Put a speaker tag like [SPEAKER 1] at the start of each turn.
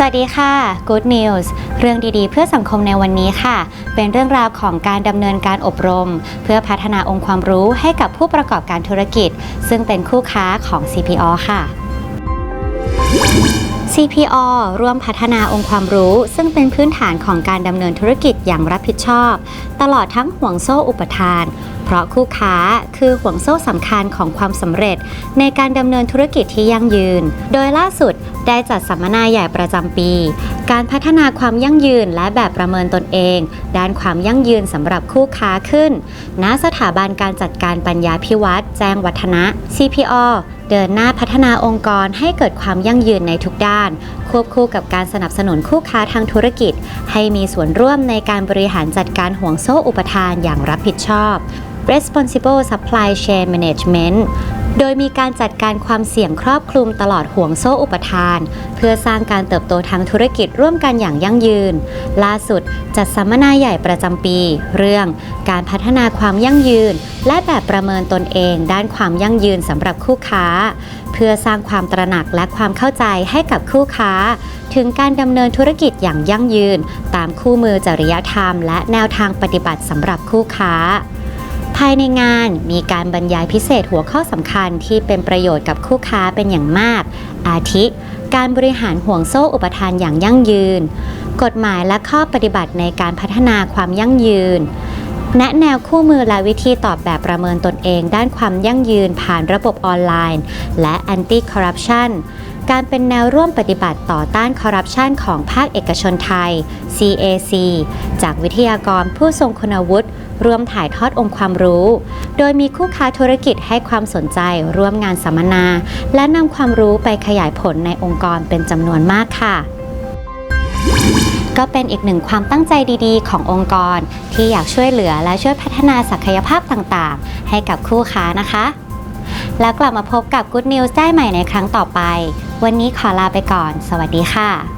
[SPEAKER 1] สวัสดีค่ะ Good News เรื่องดีๆ เพื่อสังคมในวันนี้ค่ะ เป็นเรื่องราวของการดำเนินการอบรม เพื่อพัฒนาองค์ความรู้ให้กับผู้ประกอบการธุรกิจ ซึ่งเป็นคู่ค้าของ CPO ค่ะ CPO ร่วมพัฒนาองค์ความรู้ ซึ่งเป็นพื้นฐานของการดำเนินธุรกิจอย่างรับผิดชอบ ตลอดทั้งห่วงโซ่อุปทาน เพราะคู่ค้าคือห่วงโซ่สำคัญของความสำเร็จ ในการดำเนินธุรกิจที่ยั่งยืน โดยล่าสุดได้จัดสัมมนาใหญ่ประจำปี การพัฒนาความยั่งยืนและแบบประเมินตนเอง ด้านความยั่งยืนสำหรับคู่ค้าขึ้น ณ สถาบันการจัดการปัญญาพิวัตรแจ้งวัฒนะ CPO เดินหน้าพัฒนาองค์กรให้เกิดความยั่งยืนในทุกด้าน ควบคู่กับการสนับสนุนคู่ค้าทางธุรกิจ ให้มีส่วนร่วมในการบริหารจัดการห่วงโซ่อุปทานอย่างรับผิดชอบ Responsible Supply Chain Management โดยมีการจัดการความเสี่ยงครอบคลุมตลอดห่วงโซ่อุปทาน เพื่อสร้างการเติบโตทางธุรกิจร่วมกันอย่างยั่งยืน ล่าสุดจัดสัมมนาใหญ่ประจำปี เรื่องการพัฒนาความยั่งยืน และแบบประเมินตนเอง ด้านความยั่งยืนสำหรับคู่ค้า เพื่อสร้างความตระหนักและความเข้าใจให้กับคู่ค้า ถึงการดำเนินธุรกิจอย่างยั่งยืน ตามคู่มือจริยธรรม และแนวทางปฏิบัติสำหรับคู่ค้า ภายในงานมีการบรรยายพิเศษหัวข้อสำคัญที่เป็นประโยชน์กับคู่ค้าเป็นอย่างมาก อาทิ การบริหารห่วงโซ่อุปทานอย่างยั่งยืน กฎหมายและข้อปฏิบัติในการพัฒนาความยั่งยืน แนะแนวคู่มือและวิธีตอบแบบประเมินตนเอง ด้านความยั่งยืนผ่านระบบออนไลน์ และ Anti Corruption การเป็นแนวร่วมปฏิบัติต่อต้านคอร์รัปชันของภาคเอกชนไทย CAC จากวิทยากรผู้ทรงคุณวุฒิ ร่วมถ่ายทอดองค์ความรู้ โดยมีคู่ค้าธุรกิจให้ความสนใจร่วมงานสัมมนา และนำความรู้ไปขยายผลในองค์กรเป็นจำนวนมากค่ะ ก็เป็นอีกหนึ่งความตั้งใจดีๆ ขององค์กร ที่อยากช่วยเหลือและช่วยพัฒนาศักยภาพต่างๆ ให้กับคู่ค้านะคะ แล้วกลับมาพบกับ Good News ได้ใหม่ในครั้งต่อไป วันนี้ขอลาไปก่อน สวัสดีค่ะ